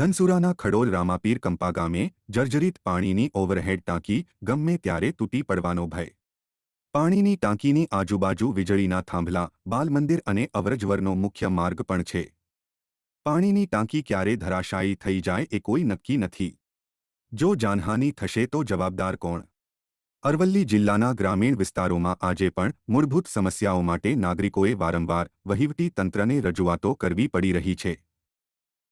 ધનસુરાના ખડોલ રામાપીર કંપા ગામે જર્જરિત પાણીની ઓવરહેડ ટાંકી ગમે ત્યારે તૂટી પડવાનો ભય. પાણીની ટાંકીની આજુબાજુ વીજળીના થાંભલા, બાલમંદિર અને અવરજવરનો મુખ્ય માર્ગ પણ છે. પાણીની ટાંકી ક્યારે ધરાશાયી થઈ જાય એ કોઈ નક્કી નથી. જો જાનહાનિ થશે તો જવાબદાર કોણ? અરવલ્લી જિલ્લાના ગ્રામીણ વિસ્તારોમાં આજે પણ મૂળભૂત સમસ્યાઓ માટે નાગરિકોએ વારંવાર વહીવટી તંત્રને રજૂઆતો કરવી પડી રહી છે.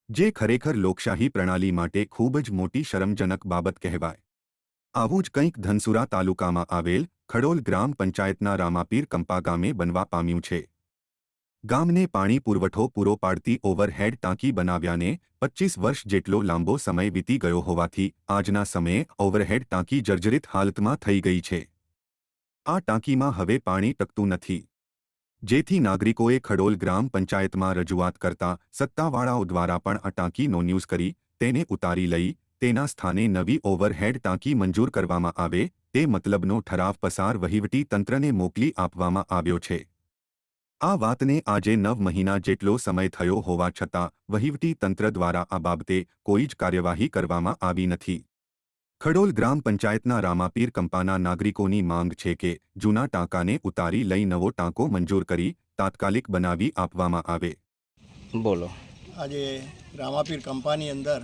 જે ખરેખર લોકશાહી પ્રણાલી માટે ખૂબ જ મોટી શરમજનક બાબત કહેવાય. આવું જ કંઈક ધનસુરા તાલુકામાં આવેલ ખડોલ ગ્રામ પંચાયતના રામાપીર કંપા ગામે બનવા પામ્યું છે. ગામને પાણી પુરવઠો પૂરો પાડતી ઓવરહેડ ટાંકી બનાવ્યાને પચ્ચીસ વર્ષ જેટલો લાંબો સમય વીતી ગયો હોવાથી આજના સમયે ઓવરહેડ ટાંકી જર્જરિત હાલતમાં થઈ ગઈ છે. આ ટાંકીમાં હવે પાણી ટકતું નથી. જેથી નાગરિકોએ ખડોલ ગ્રામ પંચાયતમાં રજૂઆત કરતા સત્તાવાળાઓ દ્વારા પણ આ ટાંકીનો ન્યૂઝ કરી, તેને ઉતારી લઈ, તેના સ્થાને નવી ઓવરહેડ ટાંકી મંજૂર કરવામાં આવે, તે મતલબનો ઠરાવ પસાર વહીવટી તંત્રને મોકલી આપવામાં આવ્યો છે. આ વાતને આજે નવ મહિના જેટલો સમય થયો હોવા છતાં વહીવટી તંત્ર દ્વારા આ બાબતે કોઈ જ કાર્યવાહી કરવામાં આવી નથી. ખડોલ ગ્રામ પંચાયતના રામાપીર કંપાના નાગરિકોની માંગ છે કે જૂના ટાંકાને ઉતારી લઈ નવો ટાંકો મંજૂર કરી તાત્કાલિક બનાવી આપવામાં આવે. બોલો. આજે રામાપીર કંપાની અંદર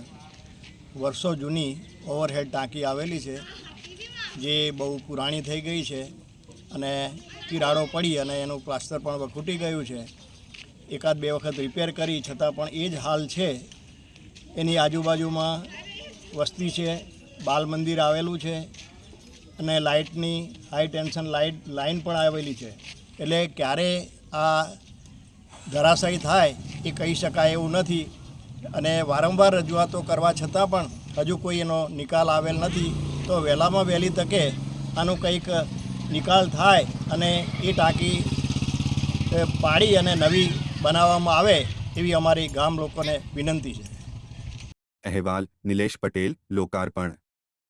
વર્ષો જૂની ઓવરહેડ ટાંકી આવેલી છે જે બહુ પુરાણી થઈ ગઈ છે અને કિરાડો પડી અને એનું પ્લાસ્ટર પણ વખૂટી ખૂટી ગયું છે. એકાદ બે વખત રિપેર કરી છતાં પણ એ જ હાલ છે. એની આજુબાજુમાં વસ્તી છે બાલ મંદિર આવેલું છે અને લાઇટની હાઈ ટેન્શન લાઇટ લાઇન પણ આવેલી છે. એટલે ક્યારે આ ધરાશાયી થાય એ કહી શકાય એવું નથી અને વારંવાર રજૂઆતો કરવા છતાં પણ હજુ કોઈ એનો નિકાલ આવેલ નથી. તો વહેલામાં વહેલી તકે આનું કંઈક નિકાલ થાય અને એ ટાંકી પાડી અને નવી બનાવવામાં આવે એવી અમારી ગામ લોકોને વિનંતી છે. અહેવાલ નિલેશ પટેલ, લોકાર્પણ.